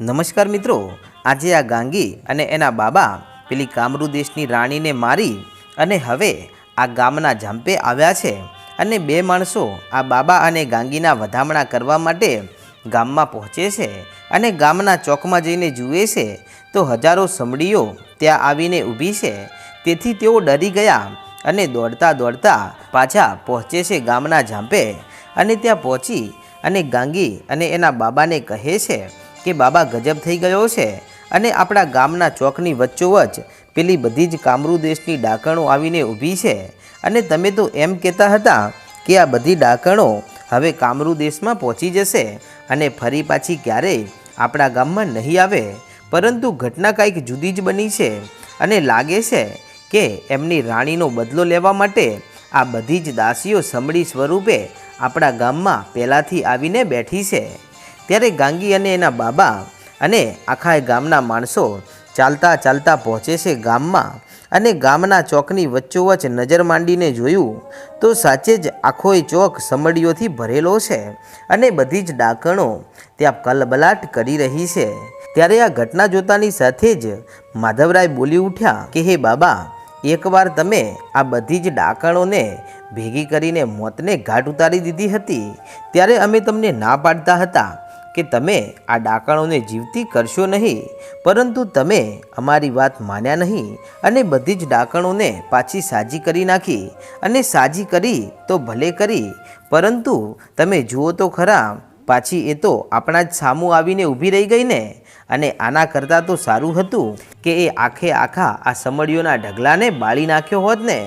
નમસ્કાર મિત્રો, આજે આ ગાંગી અને એના બાબા પેલી કામરૂ દેશની રાણીને મારી અને હવે આ ગામના જાંપે આવ્યા છે અને બે માણસો આ બાબા અને ગાંગીના વધામણા કરવા માટે ગામમાં પહોંચે છે અને ગામના ચોકમાં જઈને જુએ છે તો હજારો સમડીઓ ત્યાં આવીને ઊભી છે. તેથી તેઓ ડરી ગયા અને દોડતા દોડતા પાછા પહોંચે છે ગામના ઝાંપે અને ત્યાં પહોંચી અને ગાંગી અને એના બાબાને કહે છે કે બાબા ગજબ થઈ ગયો છે અને આપણા ગામના ચોકની વચ્ચોવચ પેલી બધી જ કામરૂ દેશની ડાકણો આવીને ઊભી છે. અને તમે તો એમ કહેતા હતા કે આ બધી ડાકણો હવે કામરૂ દેશમાં પહોંચી જશે અને ફરી પાછી ક્યારેય આપણા ગામમાં નહીં આવે. પરંતુ ઘટના કાંઈક જુદી જ બની છે અને લાગે છે કે એમની રાણીનો બદલો લેવા માટે આ બધી જ દાસીઓ સમડી સ્વરૂપે આપણા ગામમાં પહેલાંથી આવીને બેઠી છે. ત્યારે ગાંગી અને એના બાબા અને આખા ગામના માણસો ચાલતા ચાલતા પહોંચે છે ગામમાં અને ગામના ચોકની વચ્ચોવચ નજર માંડીને જોયું તો સાચે જ આખોય ચોક સમડીઓથી ભરેલો છે અને બધી જ ડાકણો ત્યાં કલબલાટ કરી રહી છે. ત્યારે આ ઘટના જોતાની સાથે જ માધવરાય બોલી ઉઠ્યા કે, હે બાબા, એકવાર તમે આ બધી જ ડાકણોને ભેગી કરીને મોતને ઘાટ ઉતારી દીધી હતી. ત્યારે અમે તમને ના પાડતા હતા. કે તમે આ ડાકણોને જીવતી કરશો નહીં, પરંતુ તમે અમારી વાત માન્યા નહીં અને બધી જ ડાકણોને પાછી સાજી કરી નાખી અને સાજી કરી તો ભલે કરી, પરંતુ તમે જુઓ તો ખરા, પાછી એ તો આપણા જ સામું આવીને ઊભી રહી ગઈ ને? અને આના કરતાં તો સારું હતું કે એ આખે આખા આ સમડીઓના ઢગલાને બાળી નાખ્યો હોત ને?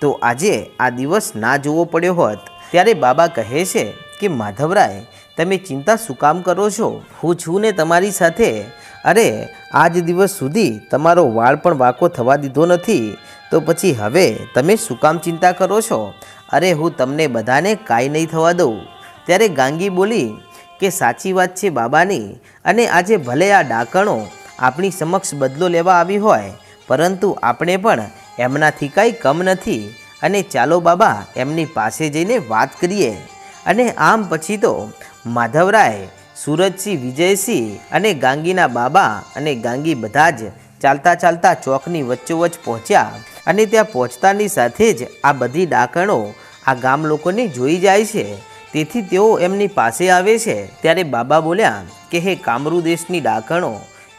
તો આજે આ દિવસ ના જોવો પડ્યો હોત. ત્યારે બાબા કહે છે કે, માધવરાય તમે ચિંતા શું કામ કરો છો? હું છું ને તમારી સાથે. અરે, આજ દિવસ સુધી તમારો વાળ પણ વાંકો થવા દીધો નથી. તો પછી હવે તમે શું કામ ચિંતા કરો છો? અરે, હું તમને બધાને કાંઈ નહીં થવા દઉં. ત્યારે ગાંગી બોલી કે સાચી વાત છે બાબાની. અને આજે ભલે આ ડાકણો આપણી સમક્ષ બદલો લેવા આવી હોય, પરંતુ આપણે પણ એમનાથી કાંઈ કમ નથી. અને ચાલો બાબા, એમની પાસે જઈને વાત કરીએ. અને આમ પછી તો માધવરાય, સુરજસિંહ, વિજયસિંહ અને ગાંગીના બાબા અને ગાંગી બધા જ ચાલતા ચાલતા ચોકની વચ્ચોવચ પહોંચ્યા અને ત્યાં પહોંચતાની સાથે જ આ બધી ડાકણો આ ગામ લોકોને જોઈ જાય છે. તેથી તેઓ એમની પાસે આવે છે. ત્યારે બાબા બોલ્યા કે, હે કામરૂ દેશની ડાકણો,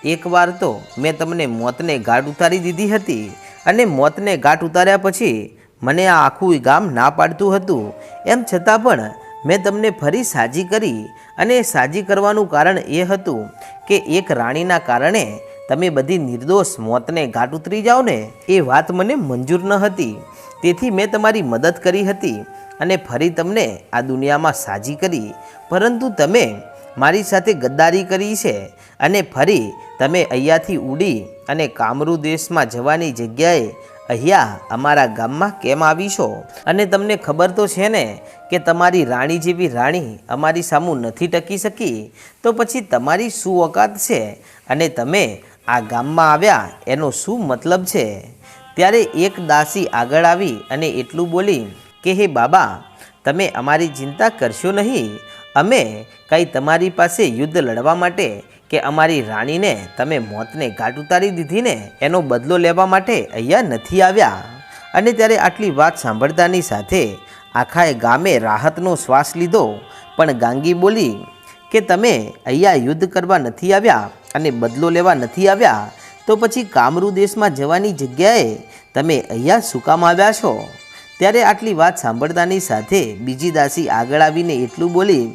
એકવાર તો મેં તમને મોતને ગાંઠ ઉતારી દીધી હતી અને મોતને ગાંઠ ઉતાર્યા પછી મને આ આખું ગામ ના પાડતું હતું. એમ છતાં પણ મેં તમને ફરી સાજી કરી અને સાજી કરવાનું કારણ એ હતું કે એક રાણીના કારણે તમે બધી નિર્દોષ મોતને ઘાટ ઉતરી જાઓ ને, એ વાત મને મંજૂર ન હતી. તેથી મેં તમારી મદદ કરી હતી અને ફરી તમને આ દુનિયામાં સાજી કરી. પરંતુ તમે મારી સાથે ગદ્દારી કરી છે અને ફરી તમે અહીંયાથી ઉડી અને કામરૂ દેશમાં જવાની જગ્યાએ અહીંયા, અમારા ગામમાં કેમ આવી છો? અને તમને ખબર તો છે ને કે તમારી રાણી જેવી રાણી અમારી સામું નથી ટકી શકી? તો પછી તમારી શું ઓકાત છે? અને તમે આ ગામમાં આવ્યા, એનો શું મતલબ છે? ત્યારે એક દાસી આગળ આવી અને એટલું બોલી કે, હે બાબા, તમે અમારી ચિંતા કરશો નહીં. અમે કંઈ તમારી પાસે યુદ્ધ લડવા માટે કે અમારી રાણીને તમે મોતને ઘાટ ઉતારી દીધીને એનો બદલો લેવા માટે અહીંયા નથી આવ્યા. અને ત્યારે આટલી વાત સાંભળતાની સાથે આખાએ ગામે રાહતનો શ્વાસ લીધો. પણ ગાંગી બોલી કે તમે અહીંયા યુદ્ધ કરવા નથી આવ્યા અને બદલો લેવા નથી આવ્યા, તો પછી કામરૂ દેશમાં જવાની જગ્યાએ તમે અહીંયા શું કામ આવ્યા છો? ત્યારે આટલી વાત સાંભળતાની સાથે બીજી દાસી આગળ આવીને એટલું બોલી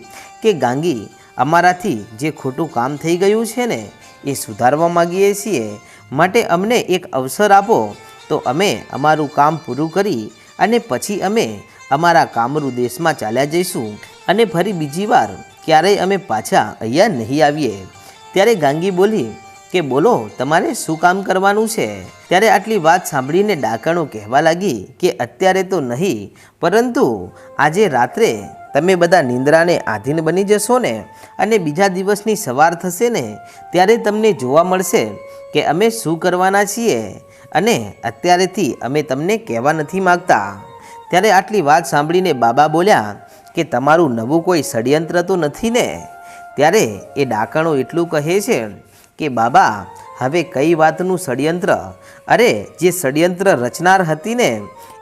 કે ગાંગી અમારાથી જે ખોટું કામ થઈ ગયું છે ને, એ સુધારવા માગીએ છીએ. માટે અમને એક અવસર આપો. તો અમે અમારું કામ પૂરું કરી અને પછી અમે અમારા કામરૂ દેશમાં ચાલ્યા જઈશું. અને ફરી બીજી વાર ક્યારેય અમે પાછા અહીંયા નહીં આવીએ. ત્યારે ગાંગી બોલી કે બોલો, તમારે શું કામ કરવાનું છે? ત્યારે આટલી વાત સાંભળીને ડાકણો કહેવા લાગી કે અત્યારે તો નહીં, પરંતુ આજે રાત્રે તમે બધા નિંદ્રાને આધીન બની જશો ને અને બીજા દિવસની સવાર થશે ને, ત્યારે તમને જોવા મળશે કે અમે શું કરવાના છીએ અને અત્યારેથી અમે તમને કહેવા નથી માગતા. ત્યારે આટલી વાત સાંભળીને બાબા બોલ્યા કે તમારું નવું કોઈ ષડયંત્ર તો નથી ને? ત્યારે એ ડાકણો એટલું કહે છે કે બાબા, હવે કઈ વાતનું ષડયંત્ર? અરે, જે ષડયંત્ર રચનાર હતી ને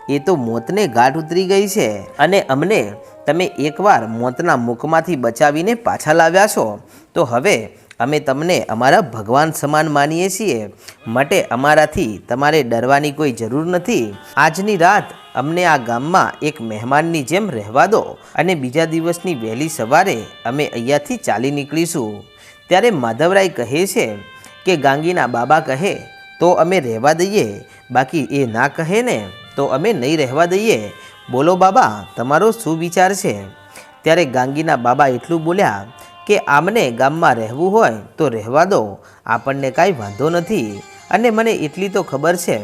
એ તો મોતને ગાંઠ ઉતરી ગઈ છે. અને અમને તમે એકવાર મોતના મુખમાંથી બચાવીને પાછા લાવ્યા છો. તો હવે અમે તમને અમારા ભગવાન સમાન માનીએ છીએ. માટે અમારાથી તમારે ડરવાની કોઈ જરૂર નથી. આજની રાત અમને આ ગામમાં એક મહેમાનની જેમ રહેવા દો. અને બીજા દિવસની વહેલી સવારે અમે અહીંયાથી ચાલી નીકળીશું. ત્યારે માધવરાય કહે છે કે ગાંગીના બાબા કહે, તો અમે રહેવા દઈએ, બાકી એ ના કહે ને, તો અમે નહીં રહેવા દઈએ. બોલો બાબા, તમારો શું વિચાર છે? ત્યારે ગાંગીના બાબા એટલું બોલ્યા કે, આમને ગામમાં રહેવું હોય તો રહેવા દો, આપણને કાંઈ વાંધો નથી. અને મને એટલી તો ખબર છે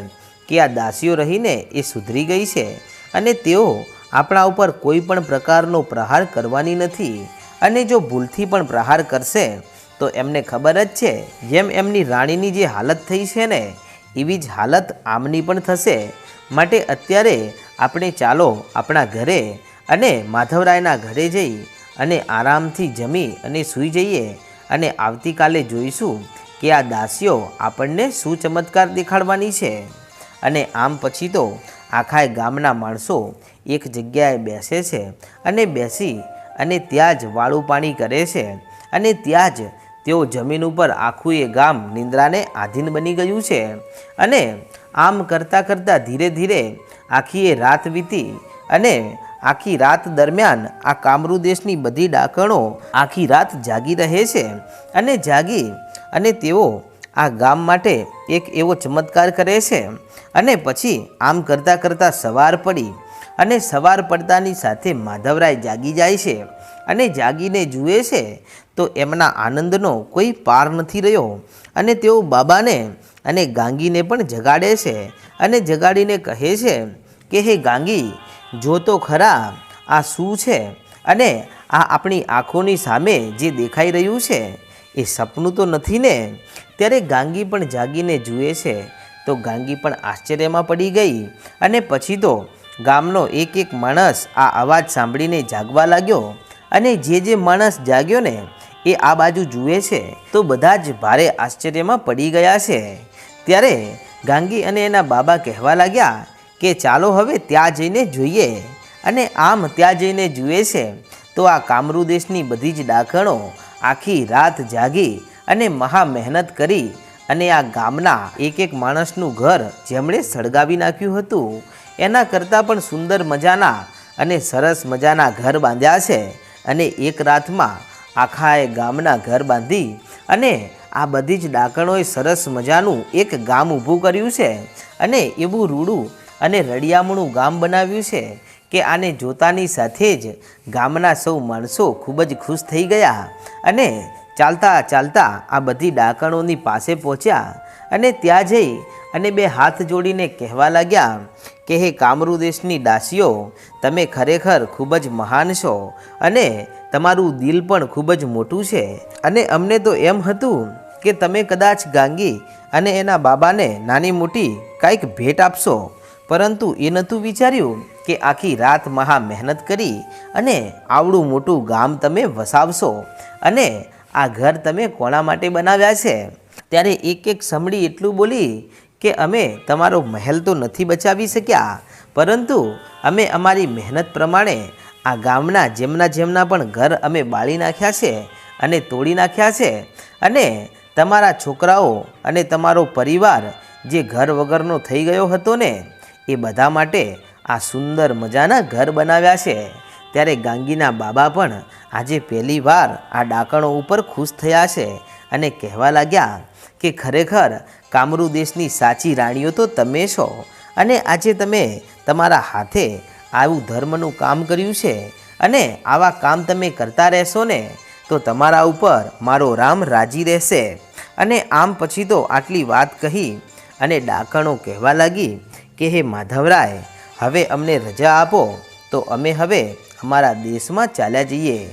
કે આ દાસીઓ રહીને એ સુધરી ગઈ છે અને તેઓ આપણા ઉપર કોઈ પણ પ્રકારનો પ્રહાર કરવાની નથી. અને જો ભૂલથી પણ પ્રહાર કરશે તો એમને ખબર જ છે, જેમ એમની રાણીની જે હાલત થઈ છે ને, એવી જ હાલત આમની પણ થશે. માટે અત્યારે આપણે ચાલો આપણા ઘરે અને માધવરાયના ઘરે જઈ અને આરામથી જમી અને સૂઈ જઈએ અને આવતીકાલે જોઈશું કે આ દાસીઓ આપણને શું ચમત્કાર દેખાડવાની છે. અને આમ પછી તો આખા ગામના માણસો એક જગ્યાએ બેસે છે અને બેસી અને ત્યાં જ વાળું પાણી કરે છે અને ત્યાં જ તેઓ જમીન ઉપર આખું એ ગામ નિંદ્રાને આધીન બની ગયું છે અને આમ કરતાં કરતાં ધીરે ધીરે આખી એ રાત વીતી અને આખી રાત દરમિયાન આ કામરૂ દેશની બધી ડાકણો આખી રાત જાગી રહે છે અને જાગી અને તેઓ આ ગામ માટે એક એવો ચમત્કાર કરે છે અને પછી આમ કરતાં કરતાં સવાર પડી અને સવાર પડતાની સાથે માધવરાય જાગી જાય છે. અને જાગીને જુએ છે, તો એમના આનંદનો કોઈ પાર નથી રહ્યો. અને તેઓ બાબાને અને ગાંગીને પણ જગાડે છે અને જગાડીને કહે છે કે, હે ગાંગી, જો તો ખરા આ શું છે અને આ આપણી આંખોની સામે જે દેખાઈ રહ્યું છે, એ સપનું તો નથી ને? ત્યારે ગાંગી પણ જાગીને જુએ છે. તો ગાંગી પણ આશ્ચર્યમાં પડી ગઈ અને પછી તો ગામનો એક એક માણસ આ અવાજ સાંભળીને જાગવા લાગ્યો. અને જે જે માણસ જાગ્યો ને, એ આ બાજુ જુએ છે, તો બધા જ ભારે આશ્ચર્યમાં પડી ગયા છે. ત્યારે ગાંગી અને એના બાબા કહેવા લાગ્યા કે, ચાલો હવે ત્યાં જઈને જોઈએ. અને આમ ત્યાં જઈને જુએ છે, તો આ કામરૂ દેશની બધી જ ડાકણો આખી રાત જાગી અને મહા મહેનત કરી અને આ ગામના એક એક માણસનું ઘર જેમણે સળગાવી નાખ્યું હતું, એના કરતાં પણ સુંદર મજાના અને સરસ મજાના ઘર બાંધ્યા છે. અને એક રાતમાં આખાએ ગામના ઘર બાંધી અને આ બધી જ ડાકણોએ સરસ મજાનું એક ગામ ઊભું કર્યું છે અને એવું રૂડું અને રળિયામણું ગામ બનાવ્યું છે કે આને જોતાની સાથે જ ગામના સૌ માણસો ખૂબ જ ખુશ થઈ ગયા અને ચાલતા ચાલતા આ બધી ડાકણોની પાસે પહોંચ્યા અને ત્યાં જઈ અને બે હાથ જોડીને કહેવા લાગ્યા કે હે કામરૂ દેશની દાસીઓ, તમે ખરેખર ખૂબ જ મહાન છો અને તમારું દિલ પણ ખૂબ જ મોટું છે. અને અમને તો એમ હતું કે તમે કદાચ ગાંગી અને એના બાબાને નાની મોટી કાંઈક ભેટ આપશો. પરંતુ એ નહોતું વિચાર્યું કે આખી રાત મહા મહેનત કરી અને આવડું મોટું ગામ તમે વસાવશો અને આ ઘર તમે કોના માટે બનાવ્યા છે? ત્યારે એક એક સમડી એટલું બોલી કે અમે તમારો મહેલ તો નથી બચાવી શક્યા, પરંતુ અમે અમારી મહેનત પ્રમાણે આ ગામના જેમના જેમના પણ ઘર અમે બાળી નાખ્યા છે અને તોડી નાખ્યા છે અને તમારા છોકરાઓ અને તમારો પરિવાર જે ઘર વગરનો થઈ ગયો હતો ને, એ બધા માટે આ સુંદર મજાના ઘર બનાવ્યા છે. ત્યારે ગાંગીના બાબા પણ આજે પહેલી વાર આ ડાકણો ઉપર ખુશ થયા છે અને કહેવા લાગ્યા કે ખરેખર કામરૂ દેશની સાચી રાણીઓ તો તમે છો? અને આજે તમે તમારા હાથે આવું ધર્મનું કામ કર્યું છે અને આવા કામ તમે કરતા રહેશો ને, તો તમારા ઉપર મારો રામ રાજી રહેશે. અને આમ પછી તો આટલી વાત કહી અને ડાકણો કહેવા લાગી કે, હે માધવરાય, હવે અમને રજા આપો, તો અમે હવે અમારા દેશમાં ચાલ્યા જઈએ.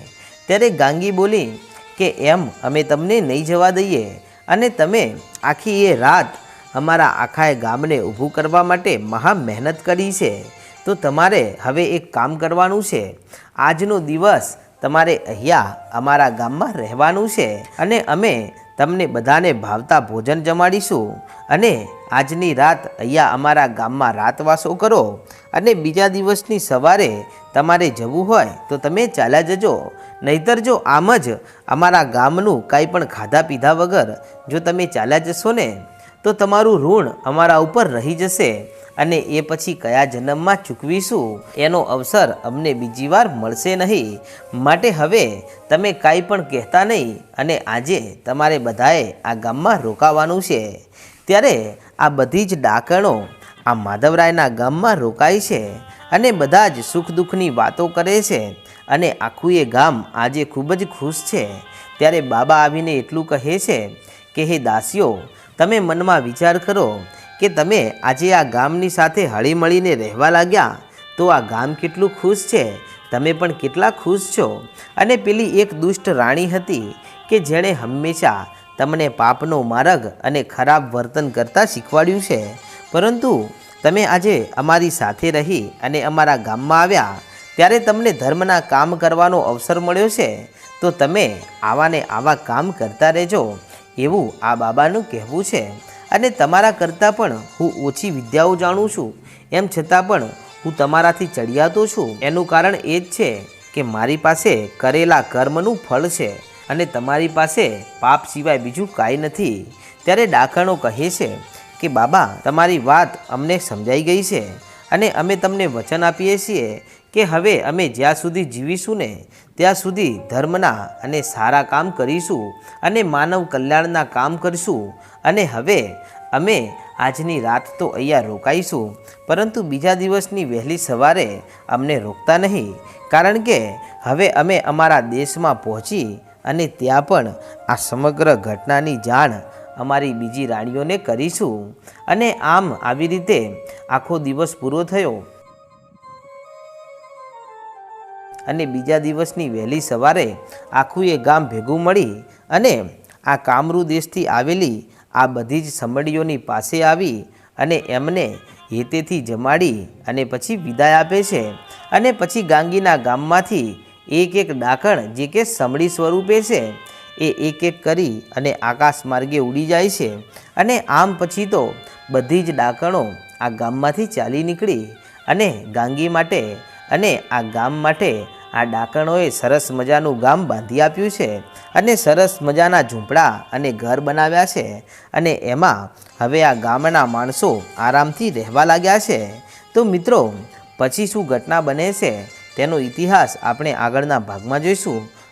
ત્યારે ગાંગી બોલી કે, એમ અમે તમને નહીં જવા દઈએ. અને તમે આખી એ રાત અમારા આખા ગામને ઊભું કરવા માટે મહા મહેનત કરી છે. તો તમારે હવે એક કામ કરવાનું છે. આજનો દિવસ તમારે અહીંયા અમારા ગામમાં રહેવાનું છે અને અમે તમને બધાને ભાવતા ભોજન જમાડીશું. અને આજની રાત અહીંયા અમારા ગામમાં રાતવાસો કરો અને બીજા દિવસની સવારે તમારે જવું હોય તો તમે ચાલ્યા જજો. નહીતર જો આમ જ અમારા ગામનું કાંઈ પણ ખાધા પીધા વગર જો તમે ચાલ્યા જશો ને, તો તમારું ઋણ અમારા ઉપર રહી જશે અને એ પછી કયા જન્મમાં ચૂકવીશું એનો અવસર અમને બીજી વાર મળશે નહીં. માટે હવે તમે કાંઈ પણ કહેતા નહીં અને આજે તમારે બધાએ આ ગામમાં રોકાવાનું છે. ત્યારે આ બધી જ ડાકણો આ માધવરાયના ગામમાં રોકાય છે અને બધા જ સુખ દુઃખની વાતો કરે છે અને આખું એ ગામ આજે ખૂબ જ ખુશ છે. ત્યારે બાબા આવીને એટલું કહે છે કે, હે દાસીઓ, તમે મનમાં વિચાર કરો કે તમે આજે આ ગામની સાથે હળીમળીને રહેવા લાગ્યા તો આ ગામ કેટલું ખુશ છે. તમે પણ કેટલા ખુશ છો. અને પેલી એક દુષ્ટ રાણી હતી કે જેણે હંમેશા તમને પાપનો માર્ગ અને ખરાબ વર્તન કરતાં શીખવાડ્યું છે. પરંતુ તમે આજે અમારી સાથે રહી અને અમારા ગામમાં આવ્યા, ત્યારે તમને ધર્મના કામ કરવાનો અવસર મળ્યો છે, તો તમે આવાને આવા કામ કરતા રહેજો, એવું આ બાબાનું કહેવું છે. અને તમારા કરતાં પણ હું ઓછી વિદ્યાઓ જાણું છું, એમ છતાં પણ હું તમારાથી ચડિયાતો છું. એનું કારણ એ જ છે કે મારી પાસે કરેલા કર્મનું ફળ છે અને તમારી પાસે પાપ સિવાય બીજું કાંઈ નથી. ત્યારે ડાકણો કહે છે કે બાબા, તમારી વાત અમને સમજાઈ ગઈ છે અને અમે તમને વચન આપીએ છીએ કે હવે અમે જ્યાં સુધી જીવીશું ને, ત્યાં સુધી ધર્મના અને સારા કામ કરીશું અને માનવ કલ્યાણના કામ કરીશું અને હવે અમે આજની રાત તો અહીંયા રોકાઈશું, પરંતુ બીજા દિવસની વહેલી સવારે અમને રોકતા નહીં, કારણ કે હવે અમે અમારા દેશમાં પહોંચી અને ત્યાં પણ આ સમગ્ર ઘટનાની જાણ અમારી બીજી રાણીઓને કરીશું. અને આમ આવી રીતે આખો દિવસ પૂરો થયો. અને બીજા દિવસની વહેલી સવારે આખું એ ગામ ભેગું મળી અને આ કામરૂ દેશથી આવેલી આ બધી જ સમડીઓની પાસે આવી અને એમને હેતેથી જમાડી અને પછી વિદાય આપે છે. અને પછી ગાંગીના ગામમાંથી એક એક ડાકણ જે કે સમડી સ્વરૂપે છે. એ એક એક કરી અને આકાશ માર્ગે ઉડી જાય છે. અને આમ પછી તો બધી જ ડાકણો આ ગામમાંથી ચાલી નીકળી અને ગાંગી માટે અને આ ગામ માટે આ ડાકણોએ સરસ મજાનું ગામ બાંધી આપ્યું છે. અને સરસ મજાના ઝૂંપડા અને ઘર બનાવ્યા છે. અને એમાં હવે આ ગામના માણસો આરામથી રહેવા લાગ્યા છે. તો મિત્રો, પછી શું ઘટના બને છે તેનો ઇતિહાસ આપણે આગળના ભાગમાં જોઈશું.